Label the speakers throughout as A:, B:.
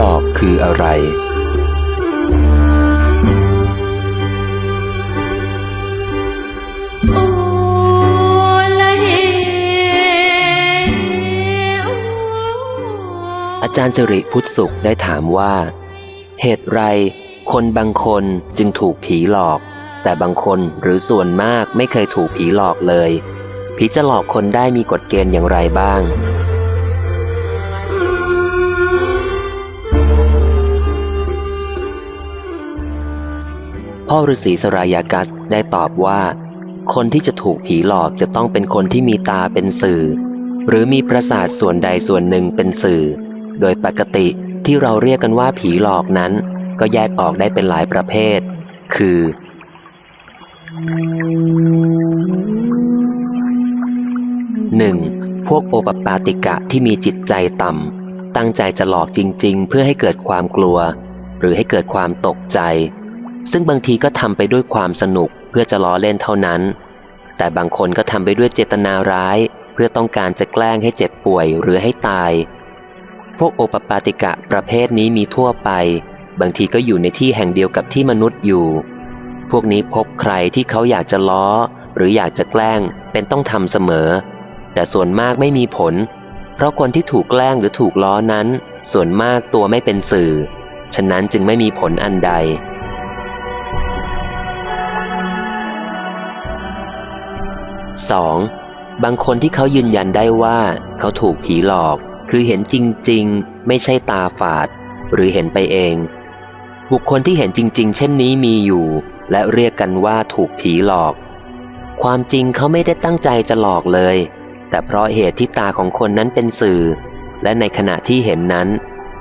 A: หลอกคืออะไร อาจารย์สิริพุทธสุขได้ถามว่า เหตุไร คนบางคนจึงถูกผีหลอก แต่บางคนหรือส่วนมากไม่เคยถูกผีหลอกเลย ผีจะหลอกคนได้มีกฎเกณฑ์อย่างไรบ้าง พ่อฤาษีสรายากัสได้ตอบว่า คนที่จะถูกผีหลอกจะต้องเป็นคนที่มีตาเป็นสื่อ หรือมีประสาทส่วนใดส่วนหนึ่งเป็นสื่อ โดยปกติที่เราเรียกกันว่าผีหลอกนั้น ก็แยกออกได้เป็นหลายประเภท คือ 1. พวกโอปปาติกะที่มีจิตใจต่ำ ตั้งใจจะหลอกจริง ๆ เพื่อให้เกิดความกลัว หรือให้เกิดความตกใจ ซึ่งบางทีก็ทำไปด้วยความสนุกเพื่อจะล้อเล่นเท่านั้น แต่บางคนก็ทำไปด้วยเจตนาร้าย เพื่อต้องการจะแกล้งให้เจ็บป่วยหรือให้ตาย พวกโอปปาติกะประเภทนี้มีทั่วไป บางทีก็อยู่ในที่แห่งเดียวกับที่มนุษย์อยู่ พวกนี้พบใครที่เขาอยากจะล้อ หรืออยากจะแกล้งเป็นต้องทำเสมอ แต่ส่วนมากไม่มีผล เพราะคนที่ถูกแกล้งหรือถูกล้อนั้น ส่วนมากตัวไม่เป็นสื่อ ฉะนั้นจึงไม่มีผลอันใด 2. บางคนที่เขายืนยันได้ว่าเขาถูกผีหลอก คือเห็นจริง ๆ ไม่ใช่ตาฝาด หรือเห็นไปเอง บุคคลที่เห็นจริง ๆ เช่นนี้มีอยู่ และเรียกกันว่าถูกผีหลอก ความจริงเขาไม่ได้ตั้งใจจะหลอกเลย แต่เพราะเหตุที่ตาของคนนั้นเป็นสื่อ และในขณะที่เห็นนั้น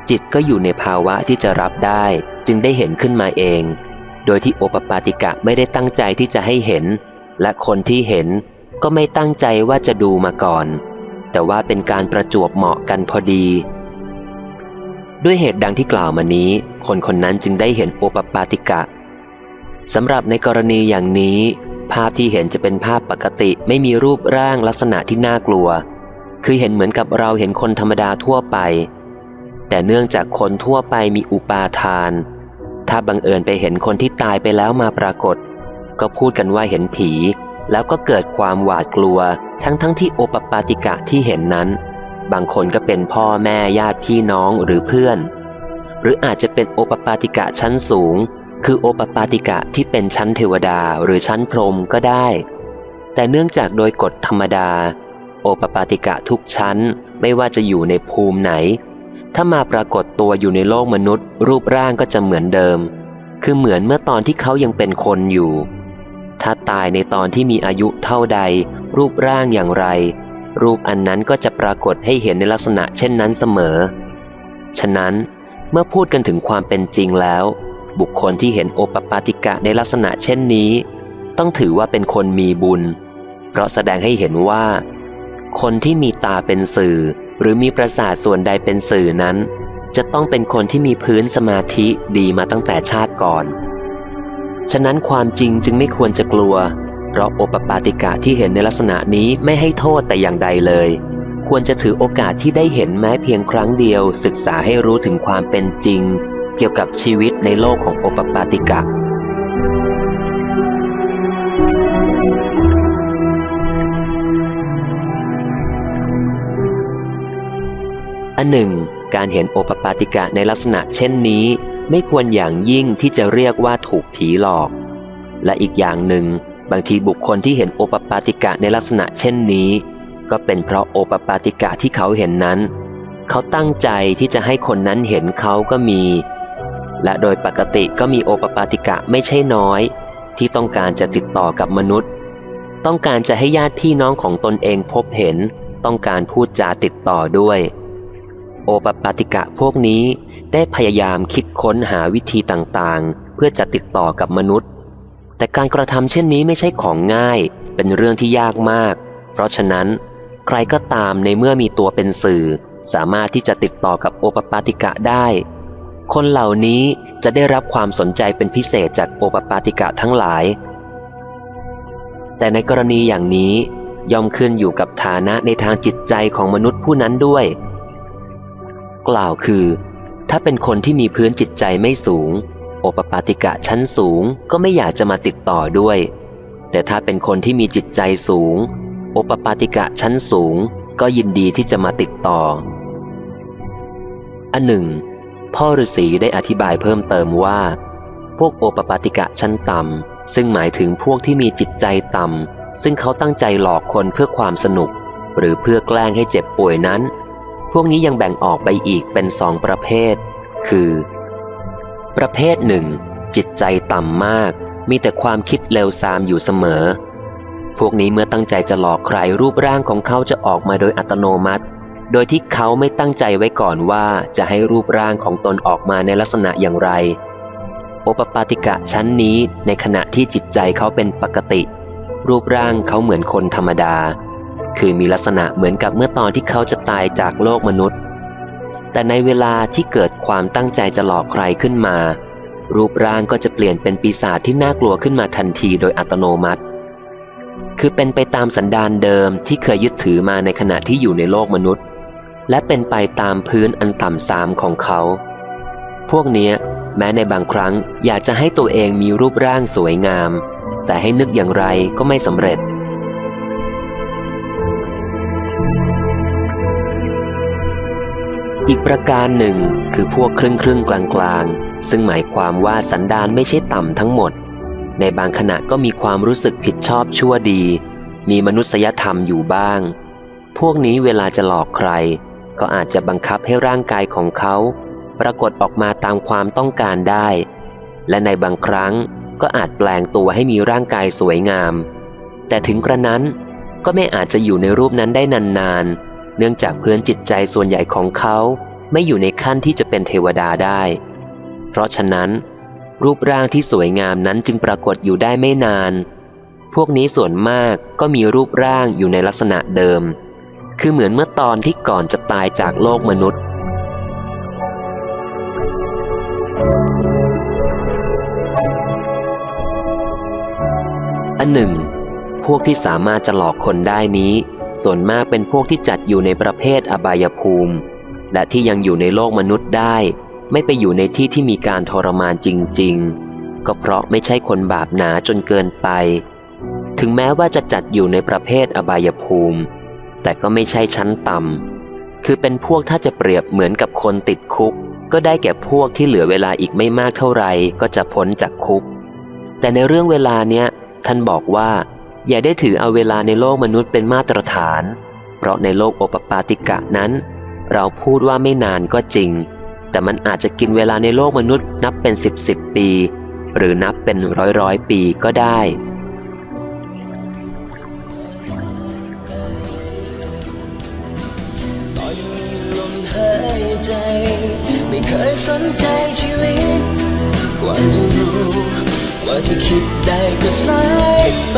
A: จิตก็อยู่ในภาวะที่จะรับได้ จึงได้เห็นขึ้นมาเอง โดยที่โอปปาติกะไม่ได้ตั้งใจที่จะให้เห็น และคนที่เห็น ก็ไม่ตั้งใจว่าจะดูมาก่อน แต่ว่าเป็นการประจวบเหมาะกันพอดี ด้วยเหตุดังที่กล่าวมานี้ คนคนนั้นจึงได้เห็นโอปปาติกะสำหรับในกรณีอย่างนี้ ภาพที่เห็นจะเป็นภาพปกติไม่มีรูปร่างลักษณะที่น่ากลัว คือเห็นเหมือนกับเราเห็นคนธรรมดาทั่วไป แต่เนื่องจากคนทั่วไปมีอุปาทาน ถ้าบังเอิญไปเห็นคนที่ตายไปแล้วมาปรากฏ ก็พูดกันว่าเห็นผี แล้วก็เกิดความหวาดกลัวทั้งทั้งที่โอปปาติกะที่เห็นนั้น บางคนก็เป็นพ่อแม่ญาติพี่น้องหรือเพื่อน หรืออาจจะเป็นโอปปาติกะชั้นสูง คือโอปปาติกะที่เป็นชั้นเทวดาหรือชั้นพรหมก็ได้ แต่เนื่องจากโดยกฎธรรมดา โอปปาติกะทุกชั้นไม่ว่าจะอยู่ในภูมิไหน ถ้ามาปรากฏตัวอยู่ในโลกมนุษย์ รูปร่างก็จะเหมือนเดิม คือเหมือนเมื่อตอนที่เขายังเป็นคนอยู่ ถ้าตายในตอนที่มีอายุเท่าใด รูปร่างอย่างไร รูปอันนั้นก็จะปรากฏให้เห็นในลักษณะเช่นนั้นเสมอ ฉะนั้นเมื่อพูดกันถึงความเป็นจริงแล้ว บุคคลที่เห็นโอปปาติกะในลักษณะเช่นนี้ ต้องถือว่าเป็นคนมีบุญ เพราะแสดงให้เห็นว่า คนที่มีตาเป็นสื่อ หรือมีประสาทส่วนใดเป็นสื่อนั้น จะต้องเป็นคนที่มีพื้นสมาธิดีมาตั้งแต่ชาติก่อน ฉะนั้นความจริงจึงไม่ควรจะกลัว เพราะโอปปาติกะที่เห็นในลักษณะนี้ไม่ให้โทษแต่อย่างใดเลย ควรจะถือโอกาสที่ได้เห็นแม้เพียงครั้งเดียว ศึกษาให้รู้ถึงความเป็นจริง เกี่ยวกับชีวิตในโลกของโอปปาติกะอันหนึ่ง การเห็นโอปปาติกะในลักษณะเช่นนี้ ไม่ควรอย่างยิ่งที่จะเรียกว่าถูกผีหลอก และอีกอย่างหนึ่ง บางทีบุคคลที่เห็นโอปปาติกะในลักษณะเช่นนี้ ก็เป็นเพราะโอปปาติกะที่เขาเห็นนั้น เขาตั้งใจที่จะให้คนนั้นเห็นเขาก็มี และโดยปกติก็มีโอปปาติกะไม่ใช่น้อย ที่ต้องการจะติดต่อกับมนุษย์ ต้องการจะให้ญาติพี่น้องของตนเองพบเห็น ต้องการพูดจาติดต่อด้วย โอปปาติกะพวกนี้ได้พยายามคิดค้นหาวิธีต่างๆ เพื่อจะติดต่อกับมนุษย์ แต่การกระทำเช่นนี้ไม่ใช่ของง่าย เป็นเรื่องที่ยากมาก เพราะฉะนั้นใครก็ตามในเมื่อมีตัวเป็นสื่อ สามารถที่จะติดต่อกับโอปปาติกะได้ คนเหล่านี้จะได้รับความสนใจเป็นพิเศษจากโอปปาติกะทั้งหลาย แต่ในกรณีอย่างนี้ย่อมขึ้นอยู่กับฐานะในทางจิตใจของมนุษย์ผู้นั้นด้วย กล่าวคือ ถ้าเป็นคนที่มีพื้นจิตใจไม่สูง โอปปาติกะชั้นสูงก็ไม่อยากจะมาติดต่อด้วย แต่ถ้าเป็นคนที่มีจิตใจสูง โอปปาติกะชั้นสูง ก็ยินดีที่จะมาติดต่อ อันหนึ่ง พ่อฤาษีได้อธิบายเพิ่มเติมว่า พวกโอปปาติกะชั้นต่ำซึ่งหมายถึงพวกที่มีจิตใจต่ำซึ่งเขาตั้งใจหลอกคนเพื่อความสนุก หรือเพื่อแกล้งให้เจ็บป่วยนั้น พวกนี้ยังแบ่งออกไปอีกเป็นสองประเภท คือ ประเภทหนึ่ง จิตใจต่ำมาก มีแต่ความคิดเลวทรามอยู่เสมอ พวกนี้เมื่อตั้งใจจะหลอกใครรูปร่างของเขาจะออกมาโดยอัตโนมัติ โดยที่เขาไม่ตั้งใจไว้ก่อนว่าจะให้รูปร่างของตนออกมาในลักษณะอย่างไร โอปปาติกะชั้นนี้ในขณะที่จิตใจเขาเป็นปกติ รูปร่างเขาเหมือนคนธรรมดา คือมีลักษณะเหมือนกับเมื่อตอนที่เขาจะตายจากโลกมนุษย์ แต่ในเวลาที่เกิดความตั้งใจจะหลอกใครขึ้นมา รูปร่างก็จะเปลี่ยนเป็นปีศาจที่น่ากลัวขึ้นมาทันทีโดยอัตโนมัติ คือเป็นไปตามสันดานเดิมที่เคยยึดถือมาในขณะที่อยู่ในโลกมนุษย์ และเป็นไปตามพื้นอันต่ำสามของเขา พวกเนี้ยแม้ในบางครั้งอยากจะให้ตัวเองมีรูปร่างสวยงาม แต่ให้นึกอย่างไรก็ไม่สำเร็จ อีกประการหนึ่งคือพวกครึ่งครึ่งกลางกลางๆซึ่งหมายความว่าสันดานไม่ใช่ต่ำทั้งหมด ในบางขณะก็มีความรู้สึกผิดชอบชั่วดี มีมนุษยธรรมอยู่บ้าง พวกนี้เวลาจะหลอกใคร ก็อาจจะบังคับให้ร่างกายของเขา ปรากฏออกมาตามความต้องการได้ และในบางครั้งก็อาจแปลงตัวให้มีร่างกายสวยงาม แต่ถึงกระนั้นก็ไม่อาจจะอยู่ในรูปนั้นได้นานๆ เนื่องจากพื้นจิตใจส่วนใหญ่ของเขาไม่อยู่ในขั้นที่จะเป็นเทวดาได้ เพราะฉะนั้น รูปร่างที่สวยงามนั้นจึงปรากฏอยู่ได้ไม่นาน พวกนี้ส่วนมากก็มีรูปร่างอยู่ในลักษณะเดิม คือเหมือนเมื่อตอนที่ก่อนจะตายจากโลกมนุษย์อันหนึ่ง พวกที่สามารถจะหลอกคนได้นี้ ส่วนมากเป็นพวกที่จัดอยู่ในประเภทอบายภูมิ และที่ยังอยู่ในโลกมนุษย์ได้ ไม่ไปอยู่ในที่ที่มีการทรมานจริง ๆ ก็เพราะไม่ใช่คนบาปหนาจนเกินไป ถึงแม้ว่าจะจัดอยู่ในประเภทอบายภูมิ แต่ก็ไม่ใช่ชั้นต่ำคือเป็นพวกถ้าจะเปรียบเหมือนกับคนติดคุก ก็ได้แก่พวกที่เหลือเวลาอีกไม่มากเท่าไหร่ก็จะพ้นจากคุก แต่ในเรื่องเวลาเนี้ยท่านบอกว่า อย่าได้ถือเอาเวลาในโลกมนุษย์เป็นมาตรฐาน เพราะในโลกโอปปาติกะนั้น เราพูดว่าไม่นานก็จริง แต่มันอาจจะกินเวลาในโลกมนุษย์นับเป็นสิบสิบปี หรือนับเป็นร้อยร้อยปีก็ได้
B: ไม่เคยสนใจชีวิตกว่าจะรู้ ว่าจะคิดได้ก็สายไป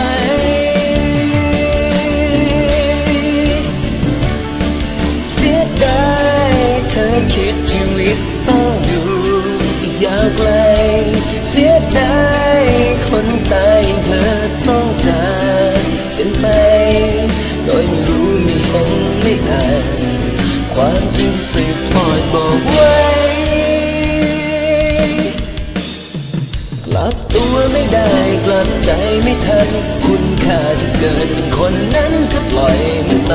B: เสียดายเธอคิดชีวิตต้องอยู่อยาวไกล กิเป็นคนนั้นก็ปล่อยมันไป